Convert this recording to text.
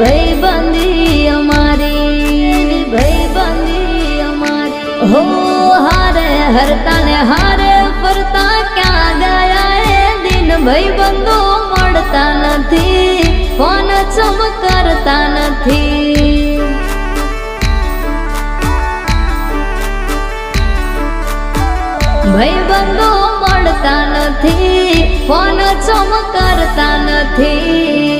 ભાઈબંધી અમારી ભાઈબંધી અમારી. હો, હારે હરતા હારે ફરતા ક્યાં ગયા એ દિન ભાઈબંધો મળતા નથી, ફોન ચમ કરતા નથી. ભાઈબંધો મળતા નથી ફોન ચમકારતા નથી.